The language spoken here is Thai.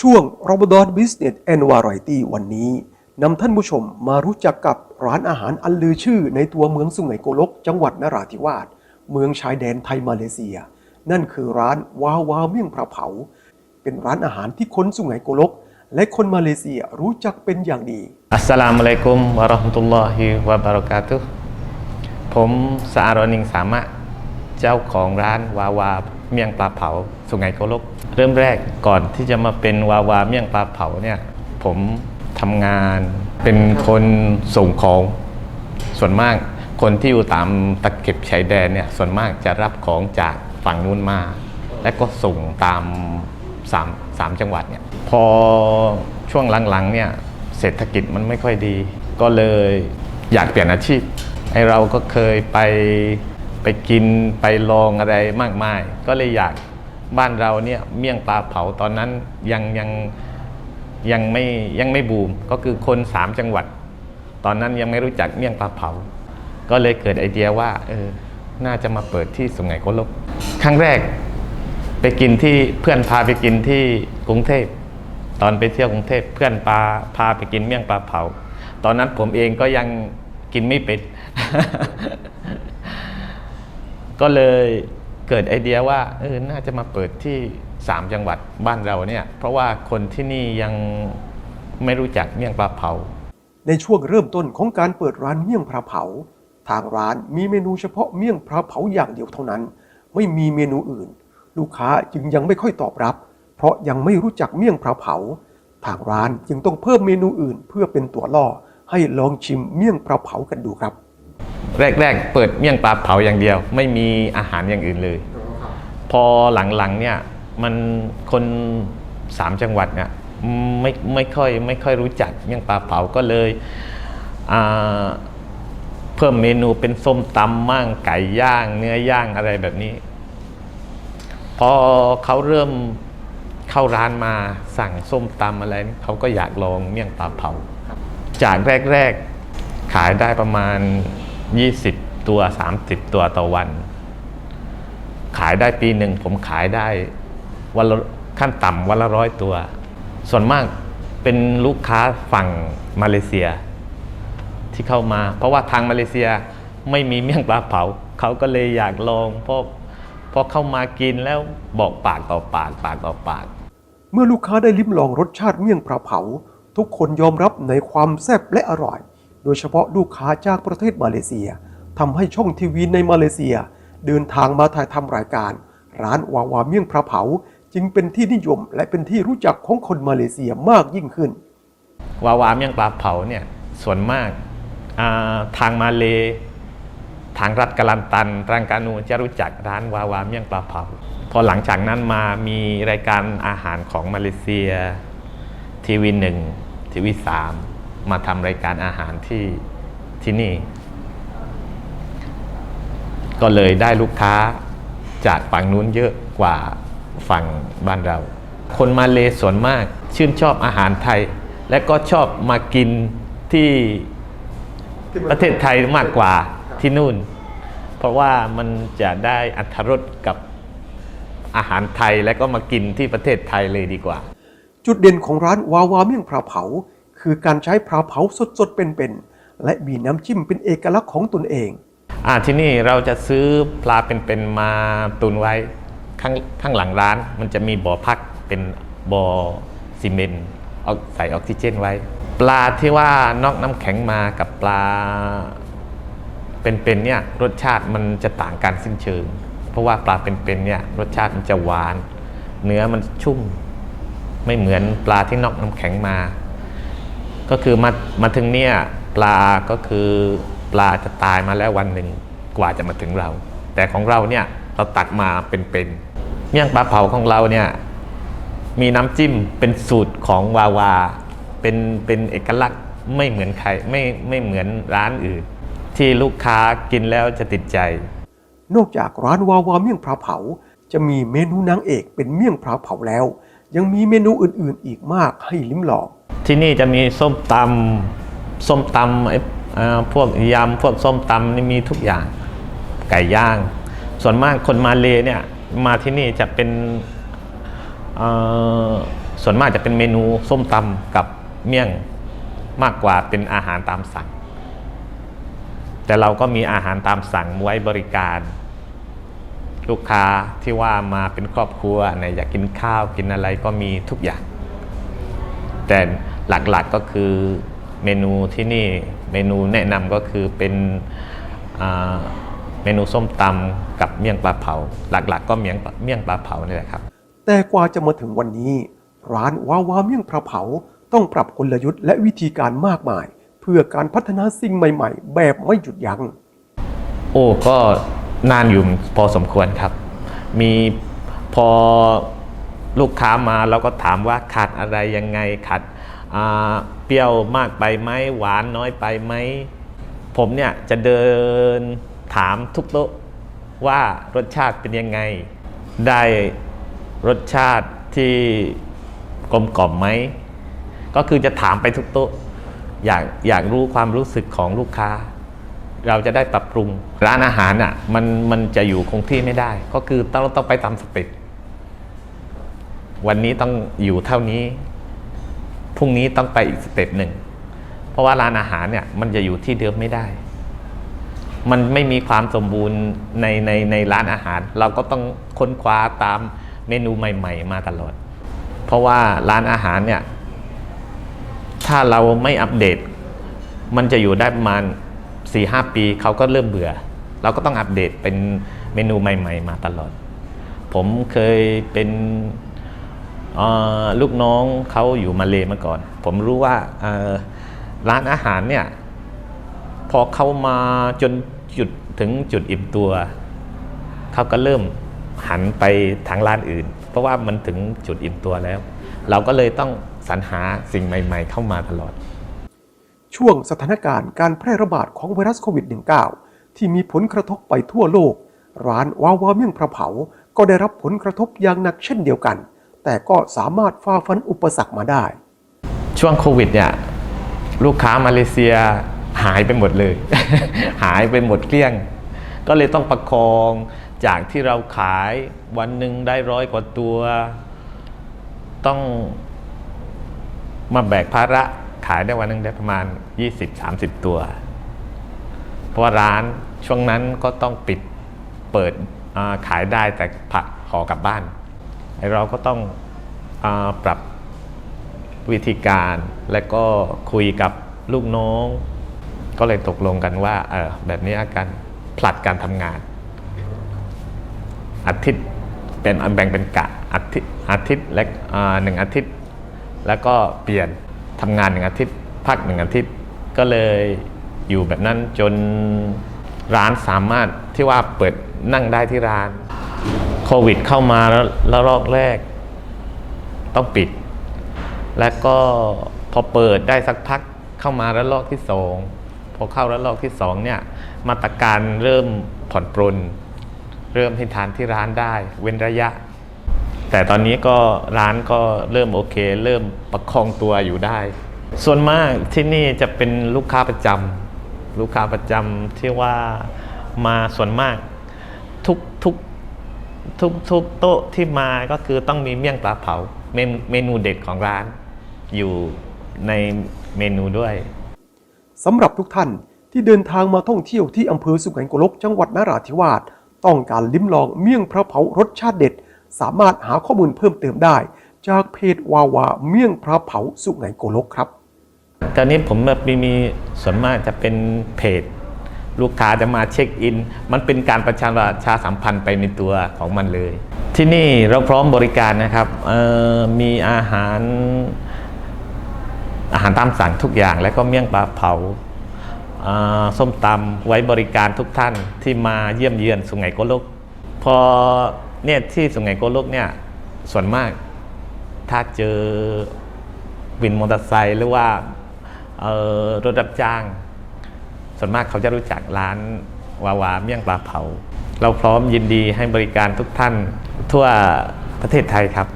ช่วงรบดอนบิสเนสแอนวาไรตี้วันนี้นำท่านผู้ชมมารู้จักกับร้านอาหารอันลือชื่อในตัวเมืองสุไหงโกลก จังหวัดนราธิวาส เมืองชายแดนไทยมาเลเซีย นั่นคือร้านวาวาเมี่ยงปลาเผา เป็นร้านอาหารที่คนสุไหงโกลก และคนมาเลเซียรู้จักเป็นอย่างดี อัสสลามุอะลัยกุมวะเราะห์มะตุลลอฮิวะบะเราะกาตุฮ์ผมสะอารอนิงสามะเจ้าของร้านวาวา เมี่ยงปลาเผา สุไหงโกลก เริ่มแรกก่อนที่จะมาเป็นวาวาเมี่ยงปลาเผาเนี่ยผมทำงานเป็นคนส่งของส่วนมากคนที่อยู่ตามตะเข็บชายแดนเนี่ยส่วนมากจะรับของจากฝั่งนู้นมา และก็ส่งตามสามสามจังหวัดเนี่ยพอช่วงหลังๆเนี่ยเศรษฐกิจมันไม่ค่อยดี ก็เลยอยากเปลี่ยนอาชีพไอเราก็เคยไป ไปกินไปลองอะไรมากมาย ก็เลยอยากบ้านเราเนี่ยเมี่ยงปลาเผาตอนนั้นยังยังยังไม่ยังไม่บูมก็คือคนสามจังหวัด ตอนนั้นยังไม่รู้จักเมี่ยงปลาเผา ก็เลยเกิดไอเดียว่าเออน่าจะมาเปิดที่สุไหงโกลกครั้งแรกไปกินที่เพื่อนพาไปกินที่กรุงเทพตอนไปเที่ยวกรุงเทพเพื่อนพาพาไปกินเมี่ยงปลาเผา ตอนนั้นผมเองก็ยังกินไม่เป็น ก็เลยเกิดไอเดียว่าเออน่าจะมาเปิดที่สามจังหวัดบ้านเราเนี่ย เพราะว่าคนที่นี่ยังไม่รู้จักเมี่ยงปลาเผา ในช่วงเริ่มต้นของการเปิดร้านเมี่ยงปลาเผา ทางร้านมีเมนูเฉพาะเมี่ยงปลาเผาอย่างเดียวเท่านั้น ไม่มีเมนูอื่น ลูกค้าจึงยังไม่ค่อยตอบรับ เพราะยังไม่รู้จักเมี่ยงปลาเผา ทางร้านจึงต้องเพิ่มเมนูอื่น เพื่อเป็นตัวล่อให้ลองชิมเมี่ยงปลาเผากันดูครับ แรก ๆ เปิดเมี่ยงปลาเผาอย่างเดียว ไม่มีอาหารอย่างอื่นเลย พอหลังๆเนี่ยมันคนสามจังหวัดเนี่ยไม่ไม่ค่อยไม่ค่อยรู้จักเมี่ยงปลาเผาก็เลยอ่าเพิ่มเมนูเป็นส้มตำมั่งไก่ย่าง เนื้อย่างอะไรแบบนี้ พอเขาเริ่มเข้าร้านมาสั่งส้มตำอะไรนี่เขาก็อยากลองเมี่ยงปลาเผา จากแรก ๆ ขายได้ประมาณ 20 ตัว 30 ตัวต่อวัน ขายได้ปีหนึ่งผมขายได้วันละขั้นต่ำวันละร้อยตัว ส่วนมากเป็นลูกค้าฝั่งมาเลเซีย ที่เข้ามา เพราะว่าทางมาเลเซียไม่มีเมี่ยงปลาเผาเขาก็เลยอยากลองเพราะพอเข้ามากินแล้วบอกปากต่อปากปากต่อปาก เมื่อลูกค้าได้ลิ้มลองรสชาติเมี่ยงปลาเผา ทุกคนยอมรับในความแซ่บและอร่อย โดยเฉพาะลูกค้าจากประเทศมาเลเซียทำให้ช่องทีวีในมาเลเซีย เดินทางมาถ่ายทำรายการ ร้านวาวาเมี่ยงปลาเผา จึงเป็นที่นิยมและเป็นที่รู้จักของคนมาเลเซียมากยิ่งขึ้น วาวาเมี่ยงปลาเผาเนี่ยส่วนมากาทางมาเลทางรัฐกาลันตันรังกานูจะรู้จักร้านวาวาเมี่ยงปลาเผา พอหลังจากนั้นมามีรายการอาหารของมาเลเซียทีวีหนึ่งทีวีสาม มาทำรายการอาหารที่ที่นี่ ก็เลยได้ลูกค้าจากฝั่งนู้นเยอะกว่าฝั่งบ้านเรา คนมาเลส่วนมากชื่นชอบอาหารไทย และก็ชอบมากินที่ประเทศไทยมากกว่าที่นู่น เพราะว่ามันจะได้อัตรสกับอาหารไทยและก็มากินที่ประเทศไทยเลยดีกว่า จุดเด่นของร้านวาวาเมี่ยงปลาเผา คือการใช้ปลาเผาสดๆเป็นๆและมีน้ำจิ้มเป็นเอกลักษณ์ของตนเองอ่าที่นี่เราจะซื้อปลาเป็นๆมาตุนไว้ข้างข้างหลังร้าน มันจะมีบ่อพักเป็นบ่อซีเมนต์ใส่ออกซิเจนไว้ ปลาที่ว่านอกน้ำแข็งมากับปลาเป็นๆเนี่ยรสชาติมันจะต่างกันสิ้นเชิง เพราะว่าปลาเป็นๆเนี่ยรสชาติมันจะหวาน เนื้อมันชุ่ม ไม่เหมือนปลาที่นอกน้ำแข็งมา ก็คือมามาถึงเนี่ยปลาก็คือปลาจะตายมาแล้ววันหนึ่งกว่าจะมาถึงเรา แต่ของเราเนี่ยเราตักมาเป็นๆเมี่ยงปลาเผาของเราเนี่ยมีน้ำจิ้มเป็นสูตรของวาวา เป็นเป็นเอกลักษณ์ไม่เหมือนใครไม่ไม่เหมือนร้านอื่น ที่ลูกค้ากินแล้วจะติดใจ นอกจากร้านวาวาเมี่ยงปลาเผา จะมีเมนูนางเอกเป็นเมี่ยงปลาเผาแล้ว ยังมีเมนูอื่นๆอีกมากให้ลิ้มลอง ที่นี่จะมีส้มตำส้มตำไอ้พวกยำพวกส้มตำนี่มีทุกอย่างไก่ย่าง ส่วนมากคนมาเลเนี่ยมาที่นี่จะเป็นส่วนมากจะเป็นเมนูส้มตำกับเมี่ยงมากกว่าเป็นอาหารตามสั่ง แต่เราก็มีอาหารตามสั่งไว้บริการ ลูกค้าที่ว่ามาเป็นครอบครัวไหนอยากกินข้าวกินอะไรก็มีทุกอย่าง แต่ หลักๆก็คือเมนูที่นี่เมนูแนะนำก็คือเป็นอ่าเมนูส้มตำกับเมี่ยงปลาเผา หลักๆก็เมี่ยงปลาเมี่ยงปลาเผานี่แหละครับ แต่กว่าจะมาถึงวันนี้ ร้านวาวาเมี่ยงพระเผาต้องปรับกลยุทธ์และวิธีการมากมาย เพื่อการพัฒนาสิ่งใหม่ ๆ แบบไม่หยุดยัง้งโอ้ก็นานอยู่พอสมควรครับ มีพอ ลูกค้ามาเราก็ถามว่าขาดอะไรยังไงขาดเปรี้ยวมากไปไหมหวานน้อยไปไหมผมเนี่ยจะเดินถามทุกโต๊ะว่ารสชาติเป็นยังไง ได้รสชาติที่กลมกล่อมไหมก็คือจะถามไปทุกโต๊ะอยากอยากรู้ความรู้สึกของลูกค้า เราจะได้ปรับปรุงร้านอาหารอะมันมันจะอยู่คงที่ไม่ได้ ก็คือต้องต้องไปตามสเต็ป วันนี้ต้องอยู่เท่านี้ พรุ่งนี้ต้องไปอีกสเต็ปหนึ่ง เพราะว่าร้านอาหารเนี่ยมันจะอยู่ที่เดิมไม่ได้ มันไม่มีความสมบูรณ์ในในในร้านอาหาร เราก็ต้องค้นคว้าตามเมนูใหม่ ๆ มาตลอด เพราะว่าร้านอาหารเนี่ย ถ้าเราไม่อัปเดต มันจะอยู่ได้ประมาณ4ีหปีเขาก็เริ่มเบื่อ เราก็ต้องอัปเดตเป็นเมนูใหม่ ๆ มาตลอด ผมเคยเป็น ลูกน้องเขาอยู่มาเลมาก่อน ผมรู้ว่าร้านอาหารเนี่ยพอเขามาจนจุดถึงจุดอิ่มตัวเขาก็เริ่มหันไปทางร้านอื่น เพราะว่ามันถึงจุดอิ่มตัวแล้ว เราก็เลยต้องสรรหาสิ่งใหม่ ๆ เข้ามาตลอด ช่วงสถานการณ์การแพร่ระบาดของไวรัสโควิด -19 ที่มีผลกระทบไปทั่วโลก ร้านวาวาเมี่ยงพระเผา ก็ได้รับผลกระทบอย่างหนักเช่นเดียวกัน แต่ก็สามารถฝ่าฟันอุปสรรคมาได้ ช่วงโควิดเนี่ยลูกค้ามาเลเซียหายไปหมดเลย หายไปหมดเกลี้ยง ก็เลยต้องประคองจากที่เราขายวันหนึ่งได้ร้อยกว่าตัว ต้องมาแบกภาระขายได้วันหนึ่งได้ประมาณ 20-30 ตัว เพราะว่าร้านช่วงนั้นก็ต้องปิดเปิดขายได้แต่ผักห่อกลับบ้าน ไอเราก็ต้องอปรับวิธีการและก็คุยกับลูกน้อง ก็เลยตกลงกันว่าเออแบบนี้อาการผลัดการทำงาน อาทิตย์เป็นแบ่งเป็นกะอาทิตย์อาทิตย์และหนึ่งอาทิตย์ แล้วก็เปลี่ยนทำงานหนึ่งอาทิตย์ พักหนึ่งอาทิตย์ก็เลยอยู่แบบนั้นจนร้านสามารถที่ว่าเปิดนั่งได้ที่ร้าน โควิดเข้ามาแล้วแล้วรอบแรก ต้องปิด แล้วก็พอเปิดได้สักพักเข้ามาแล้วลอกที่สองพอเข้าแล้วลอกที่สองเนี่ยมาตรการเริ่มผ่อนปรนเริ่มให้ทานที่ร้านได้ เว้นระยะ แต่ตอนนี้ก็ร้านก็เริ่มโอเค เริ่มประคองตัวอยู่ได้ ส่วนมากที่นี่จะเป็นลูกค้าประจำลูกค้าประจำที่ว่ามาส่วนมากทุกทุก ทุกทุกโต๊ะที่มาก็คือต้องมีเมี่ยงปลาเผาเมนเมนูเด็ดของร้าน อยู่ในเมนูด้วยสำหรับทุกท่านที่เดินทางมาท่องเที่ยวที่อำเภอสุไหงโกลกจังหวัดนราธิวาสต้องการลิ้มลองเมี่ยงพระเผารสชาติเด็ด สามารถหาข้อมูลเพิ่มเติมได้ จากเพจวาวาเมี่ยงพระเผาสุไหงโกลกครับตอนนี้ผมแบบมีมีส่วนมากจะเป็นเพจ ลูกค้าจะมาเช็คอิน มันเป็นการประชาราชาสัมพันธ์ไปในตัวของมันเลย ที่นี่เราพร้อมบริการนะครับมีอาหารอาหารตามสั่งทุกอย่าง แล้วก็เมี่ยงปลาเผาส้มตำไว้บริการทุกท่านที่มาเยี่ยมเยือนสุไหงโกลก พอเนี่ยที่สุไหงโกลกเนี่ยส่วนมากถ้าเจอวินมอเตอร์ไซค์หรือว่ารถรับจ้าง ส่วนมากเขาจะรู้จักร้านวาวาเมี่ยงปลาเผา เราพร้อมยินดีให้บริการทุกท่านทั่วประเทศไทยครับ